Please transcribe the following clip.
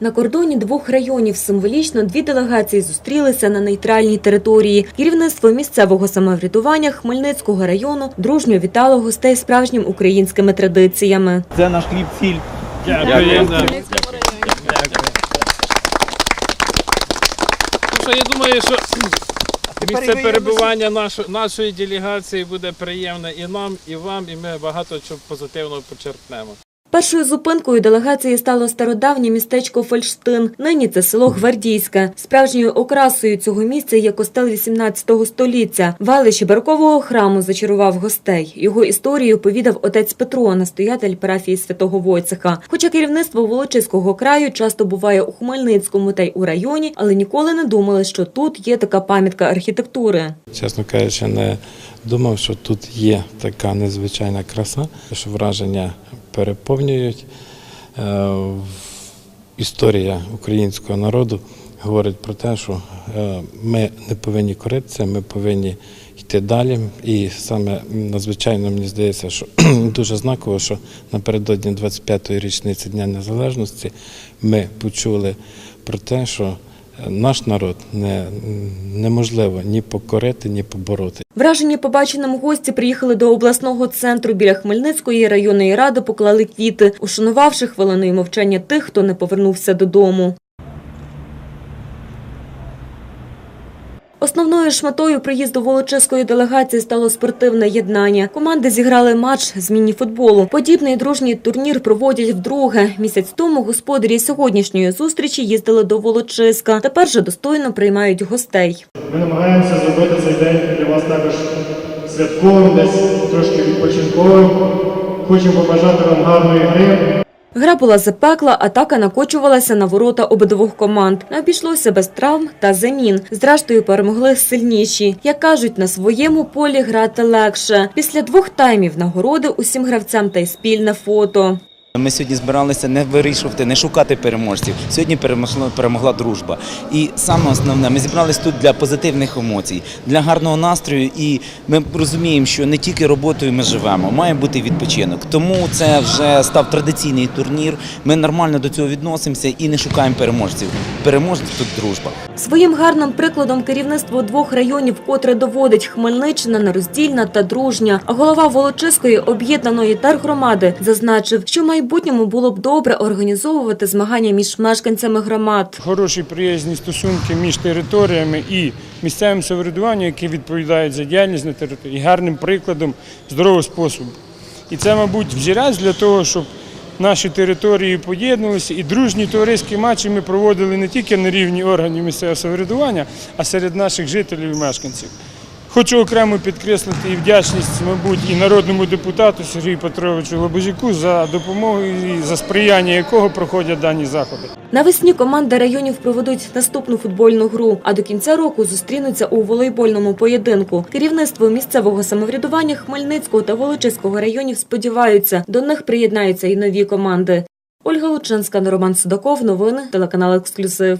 На кордоні двох районів символічно дві делегації зустрілися на нейтральній території. Керівництво місцевого самоврядування Хмельницького району дружньо вітало гостей справжнім українськими традиціями. Це наш хліб сіль. Дякую. я думаю, що місце перебування нашої, нашої делегації буде приємне і нам, і вам, і ми багато чого позитивного почерпнемо. Першою зупинкою делегації стало стародавнє містечко Фольштин. Нині це село Гвардійське. Справжньою окрасою цього місця є костел 18 століття. Величі барокового храму зачарував гостей. Його історію повідав отець Петро, настоятель парафії святого Войцеха. Хоча керівництво Волочиського краю часто буває у Хмельницькому та й у районі, але ніколи не думали, що тут є така пам'ятка архітектури. Чесно кажучи, не думав, що тут є така незвичайна краса, що враження переповнюють. Е, Історія українського народу говорить про те, що е, ми не повинні коритися, ми повинні йти далі. І саме надзвичайно мені здається, що дуже знаково, що напередодні 25-ї річниці Дня Незалежності ми почули про те, що наш народ не, неможливо ні покорити, ні побороти. Вражені побаченим гості приїхали до обласного центру біля Хмельницької районної ради, поклали квіти, ушанувавши хвилиною мовчання тих, хто не повернувся додому. Основною ж метою приїзду волочиської делегації стало спортивне єднання. Команди зіграли матч з міні-футболу. Подібний дружній турнір проводять вдруге. Місяць тому господарі сьогоднішньої зустрічі їздили до Волочиська. Тепер же достойно приймають гостей. Ми намагаємося зробити цей день для вас також святковим, десь трошки відпочинковим. Хочемо побажати вам гарної гри. Гра була запекла, атака накочувалася на ворота обидвох команд. Не обійшлося без травм та замін. Зрештою перемогли сильніші. Як кажуть, на своєму полі грати легше. Після двох таймів нагороди усім гравцям та й спільне фото. Ми сьогодні збиралися не вирішувати, не шукати переможців. Сьогодні перемогла, перемогла дружба. І саме основне, ми зібралися тут для позитивних емоцій, для гарного настрою. І ми розуміємо, що не тільки роботою ми живемо, має бути відпочинок. Тому це вже став традиційний турнір. Ми нормально до цього відносимося і не шукаємо переможців. Переможець тут дружба. Своїм гарним прикладом керівництво двох районів, котре доводить Хмельниччина нероздільна та дружня. Голова Волочиської об'єднаної тергромади зазначив, що в майбутньому було б добре організовувати змагання між мешканцями громад. хороші приязні стосунки між територіями і місцевим самоврядуванням, які відповідають за діяльність на території, і гарним прикладом здорового способу. І це, мабуть, взірець для того, щоб наші території поєднувалися і дружні товариські матчі ми проводили не тільки на рівні органів місцевого самоврядування, а серед наших жителів і мешканців. Хочу окремо підкреслити і вдячність, мабуть, і народному депутату Сергію Петровичу Лобозюку за допомогу і за сприяння якого проходять дані заходи. Навесні команди районів проведуть наступну футбольну гру, а до кінця року зустрінуться у волейбольному поєдинку. Керівництво місцевого самоврядування Хмельницького та Волочиського районів сподіваються, до них приєднаються і нові команди. Ольга Лучинська, Роман Судаков. Новини телеканал Ексклюзив.